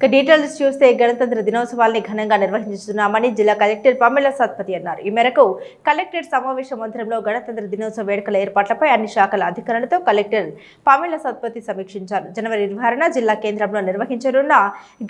ఇక డీటెయిల్స్ చూస్తే గణతంత్ర దినోత్సవాల్ని ఘనంగా నిర్వహించుతున్నామని జిల్లా కలెక్టర్ పమ్మెల సత్పతి అన్నారు. ఈ మేరకు కలెక్టర్ సమావేశ మందిరంలో గణతంత్ర దినోత్సవ వేడుకల ఏర్పాట్లపై అన్ని శాఖల అధికారులతో కలెక్టర్ పమ్మెల సత్పతి సమీక్షించారు. జనవరి నిర్వహణ జిల్లా కేంద్రంలో నిర్వహించనున్న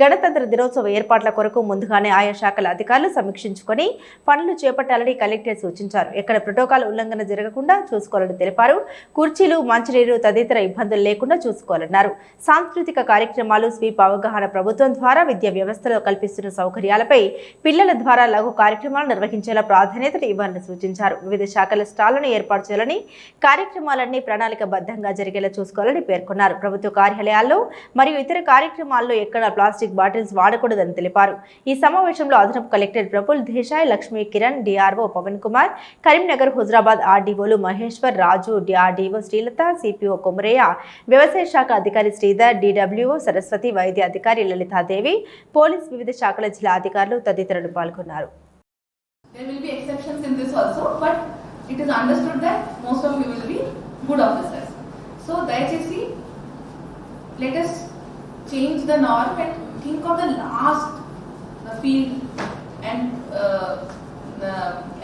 గణతంత్ర దినోత్సవ ఏర్పాట్ల కొరకు ముందుగానే ఆయా శాఖల అధికారులు సమీక్షించుకొని పనులు చేపట్టాలని కలెక్టర్ సూచించారు. ఎక్కడ ప్రోటోకాల్ ఉల్లంఘన జరగకుండా చూసుకోవాలని తెలిపారు. కుర్చీలు మంచినీరు తదితర ఇబ్బందులు లేకుండా చూసుకోవాలన్నారు. సాంస్కృతిక కార్యక్రమాలు స్వీప్ అవగాహన ప్రభుత్వం ద్వారా విద్యా వ్యవస్థలో కల్పిస్తున్న సౌకర్యాలపై పిల్లల ద్వారా లఘు కార్యక్రమాలు నిర్వహించేలా ప్రాధాన్యతలు ఇవ్వాలని సూచించారు. వివిధ శాఖల స్టాళ్ళను ఏర్పాటు చేయాలని కార్యక్రమాలన్నీ ప్రణాళికబద్ధంగా జరిగేలా చూసుకోవాలని పేర్కొన్నారు. ప్రభుత్వ కార్యాలయాల్లో మరియు ఇతర కార్యక్రమాల్లో ఎక్కడ ప్లాస్టిక్ బాటిల్స్ వాడకూడదని తెలిపారు. ఈ సమావేశంలో అదనపు కలెక్టర్ ప్రఫుల్ దేశాయ్ లక్ష్మీ కిరణ్ డిఆర్ఓ పవన్ కుమార్ కరీంనగర్ హుజరాబాద్ ఆర్డీఓలు మహేశ్వర్ రాజు డిఆర్డీఓ శ్రీలత సిపిఓ కొమరయ్య వ్యవసాయ శాఖ అధికారి శ్రీధర్ డిడబ్ల్యూఓ సరస్వతి వైద్య అధికారి సరితాదేవి పోలీస్ వివిధ శాఖల జిల్లా అధికారులు తదితరులు పాల్గొన్నారు.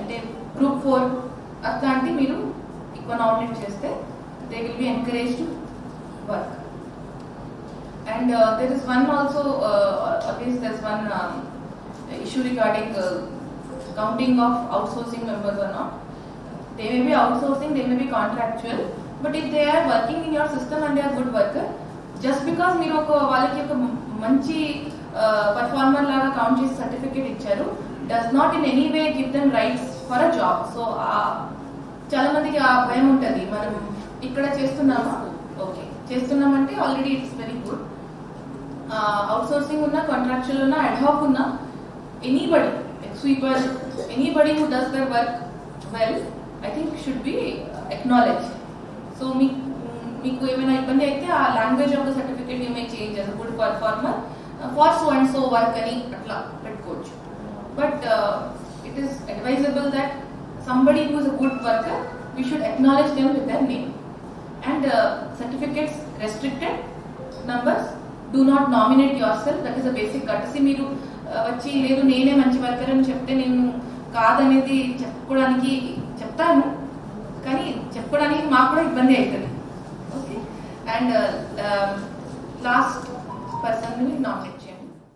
అంటే గ్రూప్ ఫోర్ అట్లాంటి మీరు ఇక్కడ ఆడిట్ చేస్తే they will be encourage to work and there is one also against there is one issue regarding uh, counting of outsourcing members or not. They may be outsourcing, they may be contractual, but if they are working in your system and they are good worker, just because మీరు ఒక వాళ్ళకి ఒక మంచి performer లాగా count చేసి certificate ఇచ్చారు does not in any way give them rights for a job so చాలా మందికి ఆ భయం ఉంటుంది మనం ఇక్కడ చేస్తున్నామా ఓకే చేస్తున్నామంటే already it's very good outsourcing ఉన్నా కాంట్రాక్చువల్ ఉన్నా అడ్హాక్ ఉన్నా anybody sweeper anybody who does their work well I think should be acknowledge so మీ మీకు ఏమైనా ఇబ్బంది అయితే ఆ language of the certificate you change us good performer for so and so work అని అట్లా పెట్టుకోవచ్చు. But it is advisable that somebody who's a good worker we should acknowledge them with their name and certificates restricted numbers do not nominate yourself that is a basic courtesy మీరు uh, వచ్చి లేదు నేనే మంచి worker అని చెప్తే నేను కాదనేది చెప్పుకోవడానికి చెప్తాను. కానీ చెప్పుకోవడానికి మాకు కూడా ఇబ్బంది అవుతుంది okay and last person nominate